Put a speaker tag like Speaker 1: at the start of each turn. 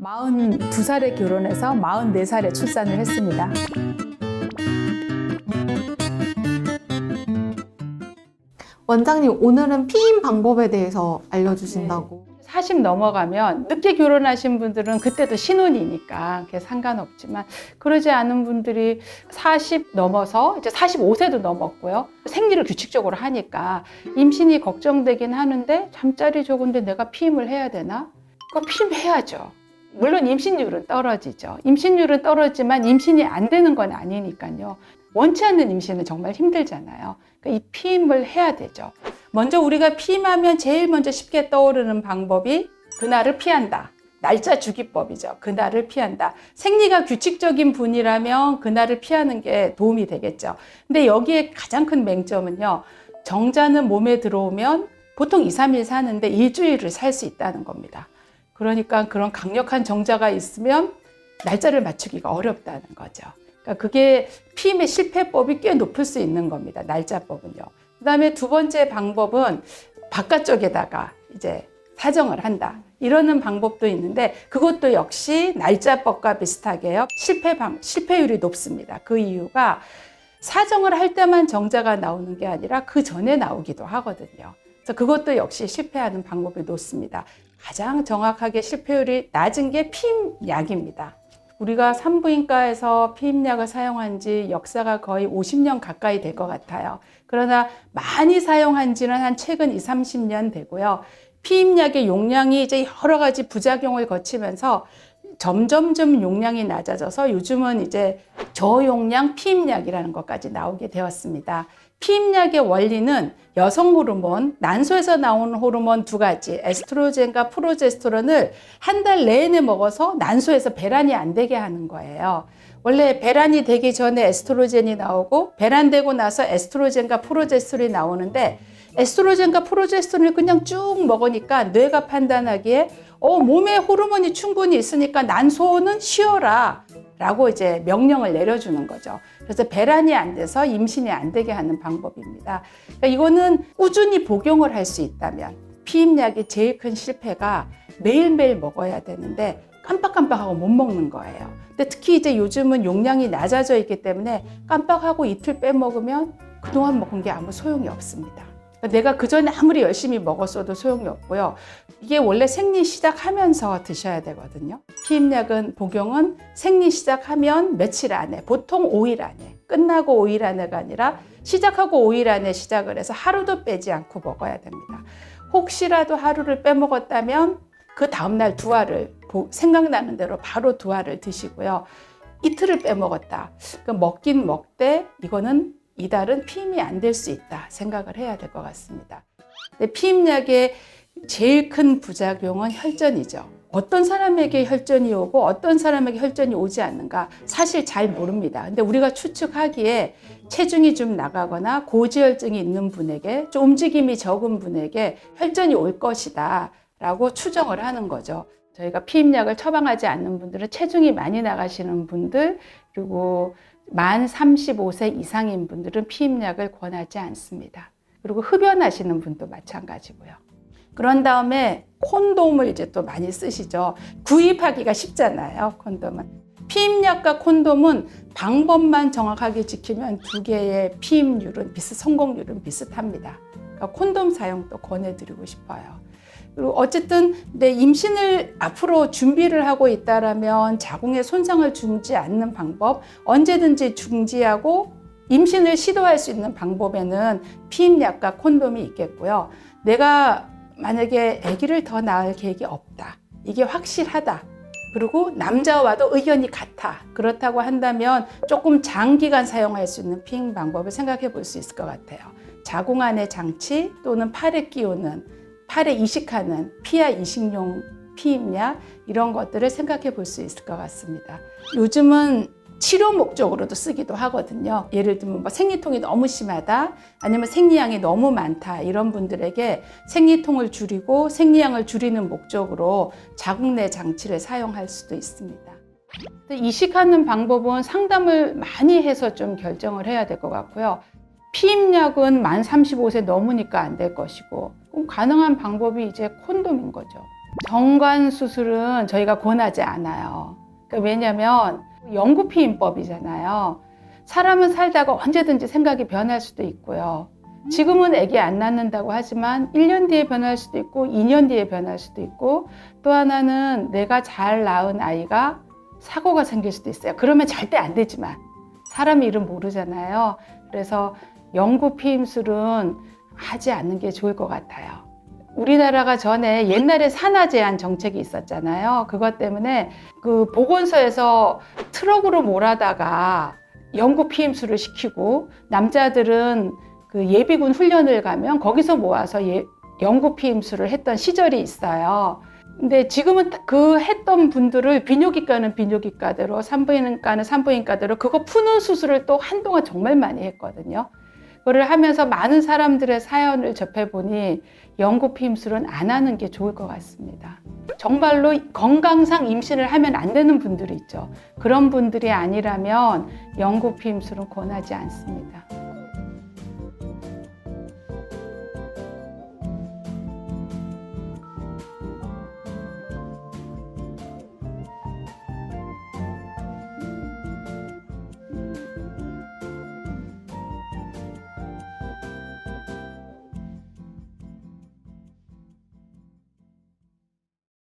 Speaker 1: 42살에 결혼해서 44살에 출산을 했습니다.
Speaker 2: 원장님 오늘은 피임 방법에 대해서 알려주신다고.
Speaker 1: 40 넘어가면 늦게 결혼하신 분들은 그때도 신혼이니까 그게 상관없지만 그러지 않은 분들이 40 넘어서 이제 45세도 넘었고요. 생리를 규칙적으로 하니까 임신이 걱정되긴 하는데 잠자리 적은데 내가 피임을 해야 되나? 그거 피임해야죠. 물론 임신율은 떨어지죠. 임신율은 떨어지만 임신이 안 되는 건 아니니까요. 원치 않는 임신은 정말 힘들잖아요. 그러니까 이 피임을 해야 되죠. 먼저 우리가 피임하면 제일 먼저 쉽게 떠오르는 방법이 그날을 피한다. 날짜 주기법이죠. 그날을 피한다. 생리가 규칙적인 분이라면 그날을 피하는 게 도움이 되겠죠. 근데 여기에 가장 큰 맹점은요. 정자는 몸에 들어오면 보통 2, 3일 사는데 일주일을 살 수 있다는 겁니다. 그러니까 그런 강력한 정자가 있으면 날짜를 맞추기가 어렵다는 거죠. 그러니까 그게 피임의 실패법이 꽤 높을 수 있는 겁니다. 날짜법은요. 그 다음에 두 번째 방법은 바깥쪽에다가 이제 사정을 한다. 이러는 방법도 있는데 그것도 역시 날짜법과 비슷하게요. 실패 방, 실패율이 높습니다. 그 이유가 사정을 할 때만 정자가 나오는 게 아니라 그 전에 나오기도 하거든요. 그래서 그것도 역시 실패하는 방법이 높습니다. 가장 정확하게 실패율이 낮은 게 피임약입니다. 우리가 산부인과에서 피임약을 사용한 지 역사가 거의 50년 가까이 될 것 같아요. 그러나 많이 사용한 지는 한 최근 2, 30년 되고요. 피임약의 용량이 이제 여러 가지 부작용을 거치면서 점점점 용량이 낮아져서 요즘은 이제 저용량 피임약이라는 것까지 나오게 되었습니다. 피임약의 원리는 여성 호르몬, 난소에서 나오는 호르몬 두 가지, 에스트로겐과 프로제스테론을 한 달 내내 먹어서 난소에서 배란이 안 되게 하는 거예요. 원래 배란이 되기 전에 에스트로겐이 나오고 배란되고 나서 에스트로겐과 프로제스테론이 나오는데 에스트로겐과 프로제스테론을 그냥 쭉 먹으니까 뇌가 판단하기에 어, 몸에 호르몬이 충분히 있으니까 난소는 쉬어라. 라고 이제 명령을 내려주는 거죠. 그래서 배란이 안 돼서 임신이 안 되게 하는 방법입니다. 그러니까 이거는 꾸준히 복용을 할 수 있다면 피임약의 제일 큰 실패가 매일매일 먹어야 되는데 깜빡깜빡하고 못 먹는 거예요. 근데 특히 이제 요즘은 용량이 낮아져 있기 때문에 깜빡하고 이틀 빼먹으면 그동안 먹은 게 아무 소용이 없습니다. 그러니까 내가 그 전에 아무리 열심히 먹었어도 소용이 없고요. 이게 원래 생리 시작하면서 드셔야 되거든요. 피임약은 복용은 생리 시작하면 며칠 안에, 보통 5일 안에, 끝나고 5일 안에가 아니라 시작하고 5일 안에 시작을 해서 하루도 빼지 않고 먹어야 됩니다. 혹시라도 하루를 빼먹었다면 그 다음날 두 알을 생각나는 대로 바로 두 알을 드시고요. 이틀을 빼먹었다. 그 먹긴 먹되 이거는 이달은 피임이 안 될 수 있다 생각을 해야 될 것 같습니다. 피임약의 제일 큰 부작용은 혈전이죠. 어떤 사람에게 혈전이 오고 어떤 사람에게 혈전이 오지 않는가 사실 잘 모릅니다. 근데 우리가 추측하기에 체중이 좀 나가거나 고지혈증이 있는 분에게 좀 움직임이 적은 분에게 혈전이 올 것이다 라고 추정을 하는 거죠. 저희가 피임약을 처방하지 않는 분들은 체중이 많이 나가시는 분들 그리고 만 35세 이상인 분들은 피임약을 권하지 않습니다. 그리고 흡연하시는 분도 마찬가지고요. 그런 다음에 콘돔을 이제 또 많이 쓰시죠. 구입하기가 쉽잖아요, 콘돔은. 피임약과 콘돔은 방법만 정확하게 지키면 두 개의 피임률은 비슷, 성공률은 비슷합니다. 그러니까 콘돔 사용도 권해드리고 싶어요. 그리고 어쨌든 내 임신을 앞으로 준비를 하고 있다라면 자궁에 손상을 주지 않는 방법 언제든지 중지하고 임신을 시도할 수 있는 방법에는 피임약과 콘돔이 있겠고요. 내가 만약에 아기를 더 낳을 계획이 없다. 이게 확실하다. 그리고 남자와도 의견이 같아. 그렇다고 한다면 조금 장기간 사용할 수 있는 피임 방법을 생각해 볼 수 있을 것 같아요. 자궁 안의 장치 또는 팔에 끼우는 팔에 이식하는 피하 이식용 피임약 이런 것들을 생각해 볼 수 있을 것 같습니다. 요즘은 치료 목적으로도 쓰기도 하거든요. 예를 들면 뭐 생리통이 너무 심하다, 아니면 생리량이 너무 많다 이런 분들에게 생리통을 줄이고 생리량을 줄이는 목적으로 자궁 내 장치를 사용할 수도 있습니다. 이식하는 방법은 상담을 많이 해서 좀 결정을 해야 될 것 같고요. 피임약은 만 35세 넘으니까 안 될 것이고 가능한 방법이 이제 콘돔인 거죠. 정관 수술은 저희가 권하지 않아요. 그러니까 왜냐하면 영구 피임법이잖아요. 사람은 살다가 언제든지 생각이 변할 수도 있고요. 지금은 아기 안 낳는다고 하지만 1년 뒤에 변할 수도 있고 2년 뒤에 변할 수도 있고 또 하나는 내가 잘 낳은 아이가 사고가 생길 수도 있어요. 그러면 절대 안 되지만 사람 일은 모르잖아요. 그래서 영구 피임술은 하지 않는 게 좋을 것 같아요. 우리나라가 전에 옛날에 산화 제한 정책이 있었잖아요. 그것 때문에 그 보건소에서 트럭으로 몰아다가 영구 피임술을 시키고 남자들은 그 예비군 훈련을 가면 거기서 모아서 예, 영구 피임술을 했던 시절이 있어요. 근데 지금은 그 했던 분들을 비뇨기과는 비뇨기과대로 산부인과는 산부인과대로 그거 푸는 수술을 또 한동안 정말 많이 했거든요. 그거를 하면서 많은 사람들의 사연을 접해보니 영구 피임술은 안 하는 게 좋을 것 같습니다. 정말로 건강상 임신을 하면 안 되는 분들이 있죠. 그런 분들이 아니라면 영구 피임술은 권하지 않습니다.